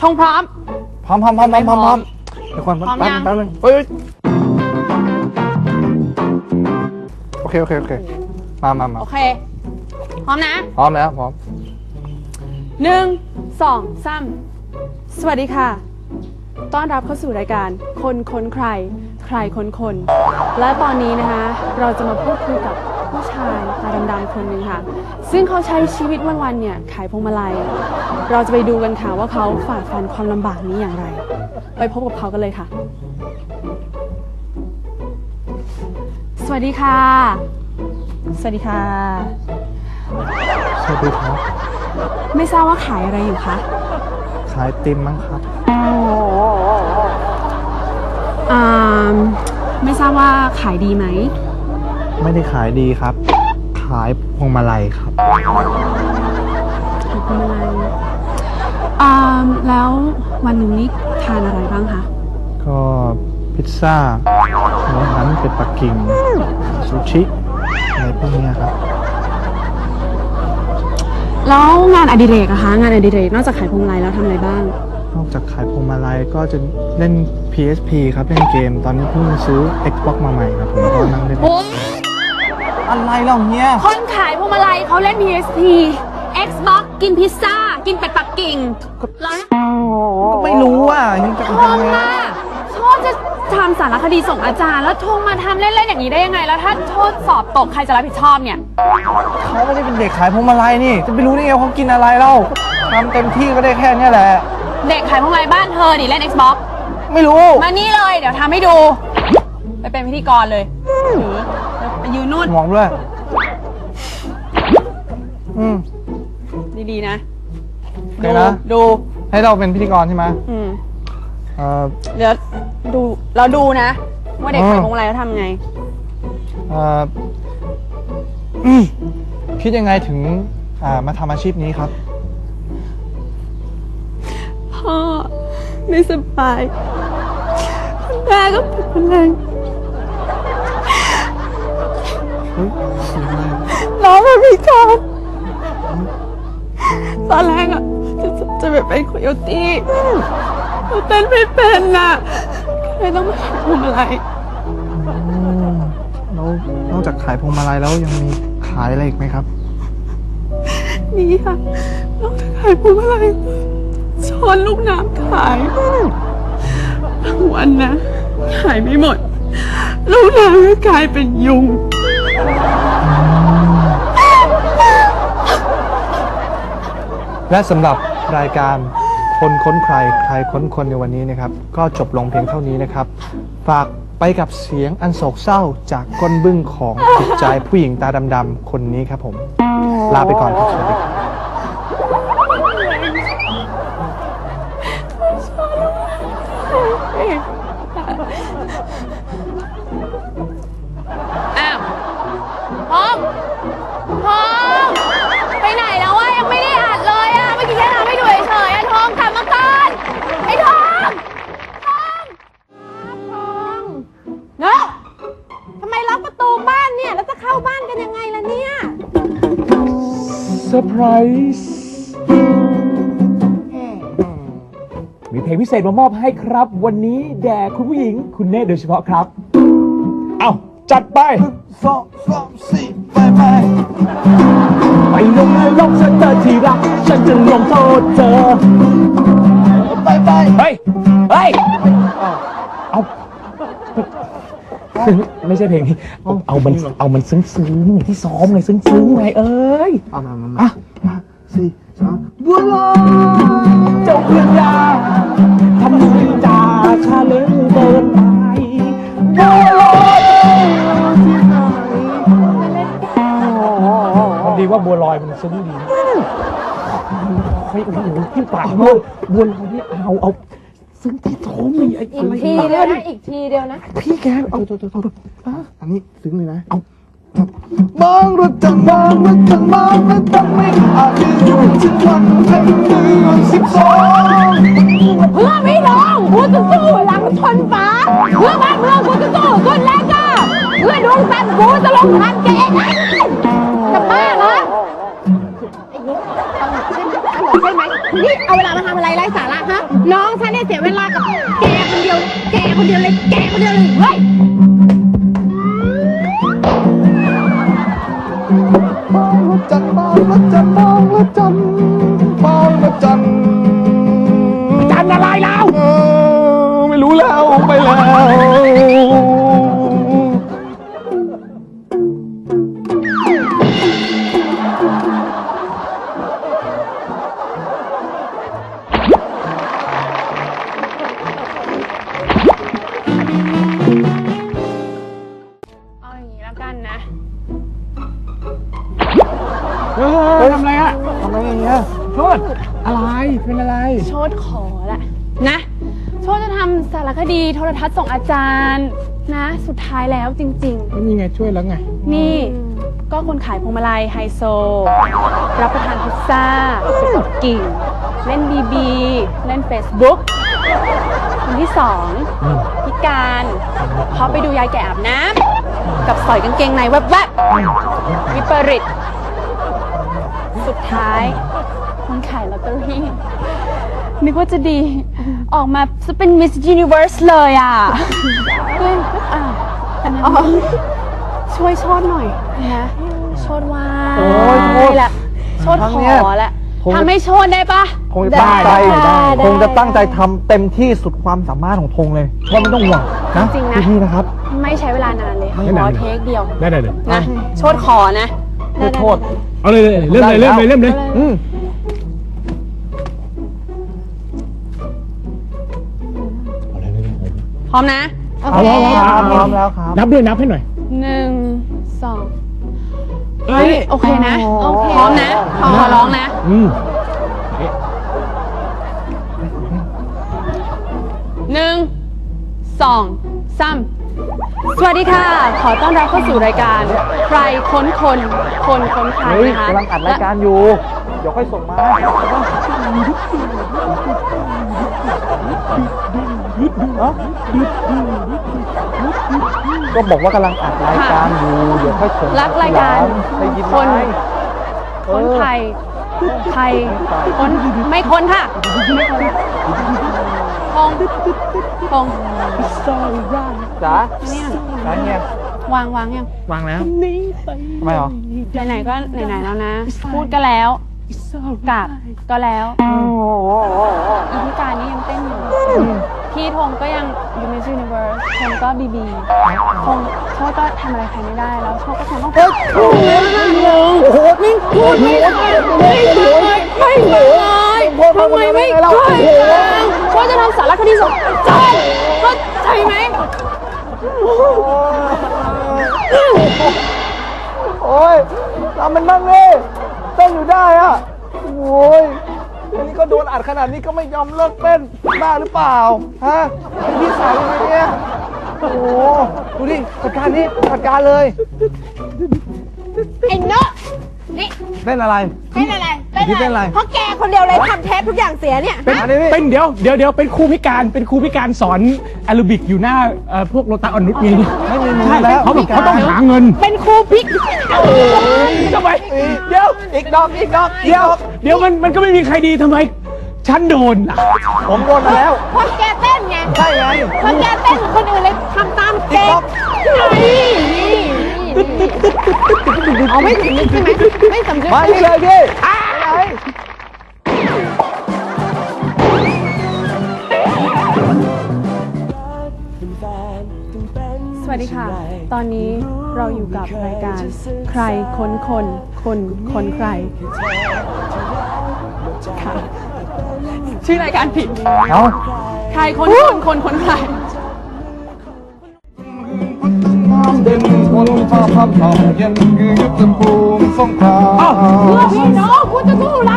ทงพร้อม พร้อมพร้อมพร้อมพร้อมพร้อมพร้อมเดี๋ยวก่อนพร้อมแป๊บยังนึงแป๊บนึงเฮ้ยโอเคโอเคโอเคมามามาโอเค พร้อมนะพร้อมแล้วพร้อมหนึ่งสองสามสวัสดีค่ะ ต้อนรับเข้าสู่รายการคนค้นใคร ใครค้นคน และตอนนี้นะคะเราจะมาพูดคุยกับผู้ชายตาดำๆคนหนึ่งค่ะ ซึ่งเขาใช้ชีวิตวันๆเนี่ยขายพวงมาลัย เราจะไปดูกันค่ะว่าเขาฝ่าฟันความลำบากนี้อย่างไร ไปพบกับเขากันเลยค่ะ สวัสดีค่ะ สวัสดีค่ะ สวัสดีครับ ไม่ทราบว่าขายอะไรอยู่คะ ขายติมมั้งครับอ่าไม่ท ราบว่าขายดีไหม ไม่ได้ขายดีครับ ขายพวงมาลัยครับขายพวงมาลัยอ่าแล้ววันหนึ่งนี้ทานอะไรบ้างคะก็พิซซ่าหมูหันเป็ดปักกิ่งซูชิอะไรพวกเนี้ยครับ แล้วงานอดิเรกอะคะ งานอดิเรกนอกจากขายพวงมาลัยแล้วทำอะไรบ้าง นอกจากขายพวงมาลัยก็จะเล่น PSP ครับเล่นเกม ตอนนี้เพิ่งซื้อ Xbox มาใหม่ครับผมก็นั่งเล่นโอ้อะไรเล่าเนี้ยคนขายพวงมาลัยเขาเล่น PSP Xbox กินพิซซ่า กินเป็ดปักกิ่งแล้วก็ไม่รู้อะยังจะชทำอบไงมากชอบจะทำสารคดีส่งอาจารย์ แล้วโทรมาทำเล่นๆอย่างนี้ได้ยังไง แล้วถ้าโทษสอบตกใครจะรับผิดชอบเนี่ยเขาไม่ได้เป็นเด็กขายพวงมาลัยนี่ จะไปรู้ได้ไงว่าเขากินอะไรเล่าทำเต็มที่ก็ได้แค่เนี้ยแหละ เด็กขายพวงมาลัยบ้านเธอดิเล่น Xbox ไม่รู้ มานี่เลย เดี๋ยวทำให้ดู ไปเป็นพิธีกรเลยถือไปยืนนู่นมองด้วย อืม ดีๆนะ โอเคดูนะ ดู ให้เราเป็นพิธีกรใช่ไหมอืม เอ่อ เดี๋ยวดูเราดูนะ ว่าเด็กอืมขายพวงมาลัยเขาทำไง เอ่ออืมคิดยังไงถึง อ่า มาทำอาชีพนี้ครับ พ่อไม่สบาย คุณแม่ก็เป็นมะเร็งเฮ้ยเสียงอะไรน้องมันพิการตอนแรกอะจะจะจะไปเป็นโคโยตี้แต่เต้นไม่เป็นน่ะก็เลยต้องมาขายพวงมาลัยอืมแล้วนอกจากขายพวงมาลัยแล้วยังมีขายอะไรอีกไหมครับ นี่ค่ะนอกจากขายพวงมาลัย ช้อนลูกน้ำขายบางวันนะ ขายไม่หมด ลูกน้ำก็กลายเป็นยุง และสำหรับรายการคนค้นใครใครค้นคนในวันนี้นะครับ ก็จบลงเพียงเท่านี้นะครับ ฝากไปกับเสียงอันโศกเศร้าจากก้นบึ้งของจิตใจผู้หญิงตาดำๆคนนี้ครับผม ลาไปก่อนครับสวัสดีครับ อร์ไพรส์มีเพลงพิเศษมามอบให้ครับ วันนี้แด่คุณผู้หญิงคุณเนธโดยเฉพาะครับ เอาจัดไปสองสามสี่ไปไปไปลงนรกซะเธอที่รัก ฉันจะลงโทษเธอ ไปไปเฮ้ย เฮ้ย เอาซึ้ง ไม่ใช่เพลงนี้เอาเอามันเอามันซึ้งซึ้งๆที่ซ้อมไงซึ้งซึ้งๆไงเอ้ยเอามามามาห้าสี่สามบัวลอยเจ้าเพื่อนยาทำไมจ่าชาเล้งเดินไปบัวลอยมันดีว่าบัวลอยมันซึ้งดีเฮ้ยโอ้โหพี่ปากเลยบัวลอยนี่เอาเอา ซึ้งที่ท้องเลยไอ้อีกทีเดียวนะอีกทีเดียวนะพี่แกเอาอันนี้ซึ้งเลยนะเอามองรถจังมองรถจังมองรถจังไม่อาจยืนถึงวันเพ็ญเดือนสิบสองเพื่อไม่ลองพูดสู้หลังชนฟ้าเพื่อบ้านเมืองพูดสู้คนแรกก็เพื่อดวงจันทร์กูจะลงบ้านแกเองนะจะบ้าเหรอไอ้นี่ตลกใช่ไหมตลกใช่ไหม นี่เอาเวลามาทำอะไรไร้สาระฮะน้องฉันเนี่ยเสียเวลากับแกคนเดียว แกคนเดียวเลย แกคนเดียวเลยเฮ้ยจัดบาจัด อะไรอะทำไมอย่างเงี้ยโทษอะไรเป็นอะไร โชดขอแหละนะ โชดจะทำสารคดีโทรทัศน์ส่งอาจารย์นะ สุดท้ายแล้วจริงแล้วนี่ไงช่วยแล้วไง ๆ นี่ ก็คนขายพวงมาลัยไฮโซ รับประทานพิซซ่าไปกดกิ่ง เล่นบีบีเล่น Facebook คนที่สองพิการเพราะไปดูยายแก่อาบน้ำกับสอยกางเกงในแวบๆวิปริต สุดท้ายคนขายลอตเตอรี่นึกว่าจะดี ออกมาจะเป็น Miss Universe เลยอะเฮ้ยอะอันนั้นช่วยโชดหน่อยนะโชดว่าโอ้ยโชดแหละโชดครั้งขเนี้ยอแหละคงจะ ทำให้โชดได้ปะ คงจะตั้งใจได้ได้คงจะตั้งใจทำเต็มที่สุดความสามารถของธงเลยว่าไม่ต้องห่วงนะจริงๆนะ พี่ๆนะครับ ไม่ใช้เวลานานเลยไม่ขนาอนเลย เทคเดียวได้ได้เลยนะโชดขอนะ ขอโทษ เอาเลยเลยเริ่มเลยเริ่มเลยเริ่มเลยอืมพร้อมนะเอาเอาเอาพร้อมแล้วครับนับด้วยนับให้หน่อย หนึ่งสองเอ้ยโอเคนะโอเคพร้อมนะขอร้องนะอืมหนึ่งสองสาม สวัสดีค่ะ ขอต้อนรับเข้าสู่รายการใครค้นคนคนค้นใครเฮ้ยนะคะกำลังอัดรายการอยู่ เดี๋ยวค่อยส่งมาก็บอกว่ากำลังอัดรายการอยู่ เดี๋ยวค่อยส่งรักรายการได้ยินคนไหมค้นใครใครค้นไม่ค้นค่ะไม่ค้น พงพงจ๋าเนี่ยร้านเงียบวางวางยังวางแล้วทำไมหรอไหนๆก็ไหนๆแล้วนะ พูดก็แล้วกลับก็แล้วอีพิการนี่ยังเต้นอยู่พี่ธงก็ยังยูมิส u นิเวิร์สธงก็บีบีธงโชคก็ทำอะไรใครไม่ได้แล้วโชคก็คงต้องเฮ้ยโอ้โหนี่พูดไม่ได้ไม่เลยไม่เลยทำไมไม่ช่วย โชคจะทำสารคดีสงจานเข้าใจไหมโอ้ยทำมันบ้างเลยเต้นอยู่ได้อะโอ้ยอันนี้ก็โดนอัดขนาดนี้ก็ไม่ยอมเลิกเต้นบ้าหรือเปล่า ฮะเป็นพี่สาวยังไงเนี่ย โอ้โหดูดิจัดการนี่จัดการเลย ไอ้เนอะนี่เต้นอะไร เต้นอะไร พี่เต้นอะไร เพราะแกคนเดียวเลยทำเทปทุกอย่างเสียเนี่ยเป็นอันนี้พี่เป็นเดี๋ยวเดี๋ยวเดี๋ยวเป็นครูพิการเป็นครูพิการสอนแอโรบิกอยู่หน้าเอ่อพวกโลตัสออนนุชไงไม่มีมืใช่อแล้วเขาบอกเขาต้องหาเงิน เป็นครูพิกทำไมเดี๋ยวอีกดอกอีกดอกอีกเดี๋ยวดอกเดี๋ยวมันมันก็ไม่มีใครดีทำไมฉันโดนล่ะผมโดนมาแล้วเพราะแกเต้นไงใช่ไงเพราะแกเต้นคนอื่นเลยทำตามแกอีกรอบนี่นี่นี่เอาไม่ถึงนึกใช่ไหมไม่สำนึกมาอีกเลยพี่อะไร สวัสดีค่ะ ตอนนี้เราอยู่กับรายการใครค้นคนคนค้นใครค่ะชื่อรายการผิดเอาใครค้นคนคนค้นใคร น้ำเด่นคนพาพับทองเย็นคือยุทธภูมิสงครามพี่น้องคุณจะสู้หลั